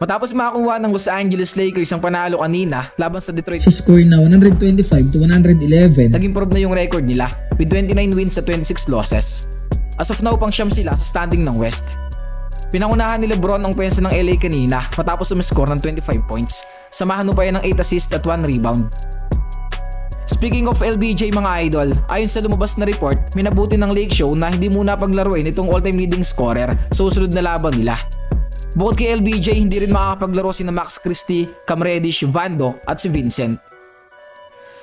Matapos makakuha ng Los Angeles Lakers ang panalo kanina laban sa Detroit Sa score na 125 to 111. nag-improve na yung record nila with 29 wins at 26 losses. As of now, pang siyam sila sa standing ng West. Pinangunahan ni Lebron ang pensa ng LA kanina matapos umiscore ng 25 points. Samahan mo pa yan ng 8 assists at 1 rebound. Speaking of LBJ mga idol, ayon sa lumabas na report, minabuti ng Lake Show na hindi muna paglaruin itong all-time leading scorer sa susunod na laban nila. Bukod kay LBJ, hindi rin makakapaglaro si Max Christie, Cam Reddish, Vando at si Vincent.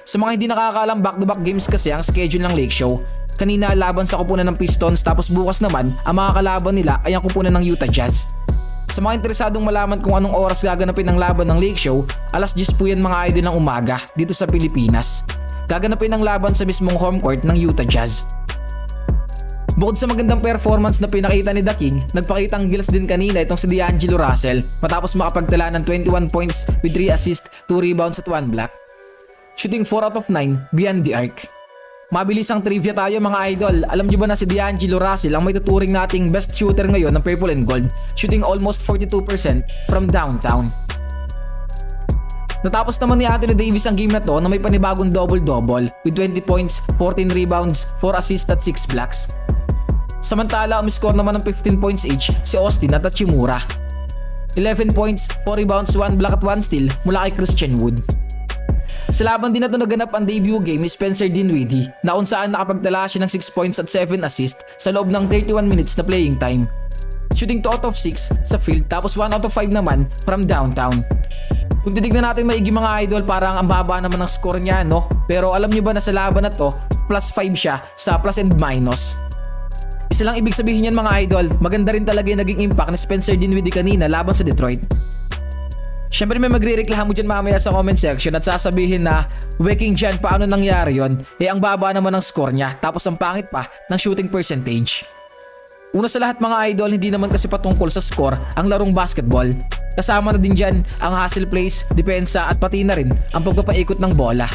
Sa mga hindi nakakaalam back-to-back games kasi ang schedule ng Lake Show. Kanina laban sa kupunan ng Pistons tapos bukas naman ang mga kalaban nila ay ang kupunan ng Utah Jazz. Sa mga interesadong malaman kung anong oras gaganapin ang laban ng Lake Show, alas 10 po yan mga idol ng umaga dito sa Pilipinas. Gaganapin ang laban sa mismong home court ng Utah Jazz. Bukod sa magandang performance na pinakita ni The King, nagpakitang gilas din kanina itong si D'Angelo Russell matapos makapagtala ng 21 points with 3 assists, 2 rebounds at 1 block. Shooting 4 out of 9 beyond the arc. Mabilis ang trivia tayo mga idol. Alam niyo ba na si D'Angelo Russell ang may tuturing nating best shooter ngayon ng purple and gold, shooting almost 42% from downtown. Natapos naman ni Anthony Davis ang game na to na may panibagong double-double with 20 points, 14 rebounds, 4 assists at 6 blocks. Samantala, umiscore naman ng 15 points each si Austin at Hachimura. 11 points, 4 rebounds, 1 block at 1 steal mula kay Christian Wood. Sa laban din na ito naganap ang debut game ni Spencer Dinwiddie na kung saan nakapagtala siya ng 6 points at 7 assists sa loob ng 31 minutes na playing time. Shooting 2 out of 6 sa field tapos 1 out of 5 naman from downtown. Kung titignan natin maigi mga idol parang ang baba naman ng score niya no? Pero alam niyo ba na sa laban na to plus 5 siya sa plus and minus. Isa lang ibig sabihin yan mga idol, maganda rin talaga yung naging impact ni Spencer Dinwiddie kanina laban sa Detroit. Siyempre may magre-reklamo dyan mamaya sa comment section at sasabihin na Waking dyan paano nangyari yon Eh ang baba naman ng score niya tapos ang pangit pa ng shooting percentage. Una sa lahat mga idol hindi naman kasi patungkol sa score ang larong basketball. Kasama na din dyan ang hustle plays, depensa at pati na rin ang pagpapaikot ng bola.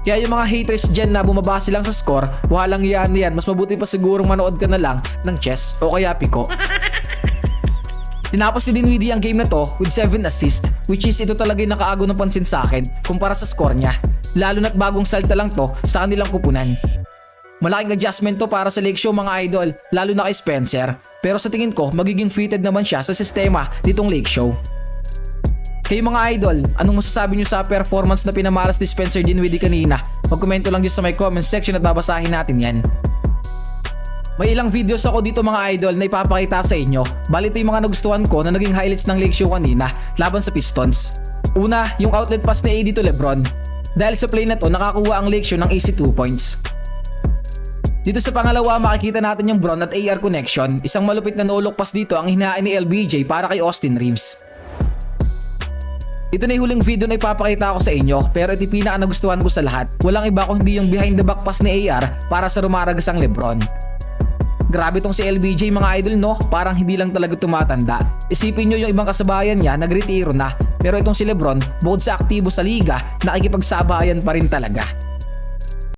Kaya yung mga haters dyan na bumabase lang sa score, walang yan yan. Mas mabuti pa sigurong manood ka na lang ng chess o kaya piko. Tinapos ni Dinwiddie ang game na to with 7 assists which is ito talaga yung nakaago ng pansin sa akin kumpara sa score niya. Lalo na't bagong salta lang to sa kanilang kupunan. Malaking adjustment to para sa Lake Show mga idol, lalo na kay Spencer. Pero sa tingin ko, magiging fitted naman siya sa sistema ditong Lake Show. Kayo mga idol, anong masasabi nyo sa performance na pinamalas ni Spencer Dinwiddie kanina? Magkomento lang dyan sa my comment section at babasahin natin yan. May ilang videos ako dito mga idol na ipapakita sa inyo. Bali yung mga nagustuhan ko na naging highlights ng Lake Show kanina laban sa Pistons. Una, yung outlet pass ni AD to Lebron. Dahil sa play na to, nakakuha ang Lake Show ng easy 2 points. Dito sa pangalawa, makikita natin yung Bron at AR connection. Isang malupit na no-look pass dito ang hinain ni LBJ para kay Austin Reeves. Ito na yung huling video na ipapakita ko sa inyo pero ito pinaka nagustuhan ko sa lahat. Walang iba kung hindi yung behind the back pass ni AR para sa rumaragas ang Lebron. Grabe tong si LBJ mga idol no, parang hindi lang talaga tumatanda. Isipin nyo yung ibang kasabayan niya nagretiro na pero itong si Lebron bukod sa aktibo sa liga nakikipagsabayan pa rin talaga.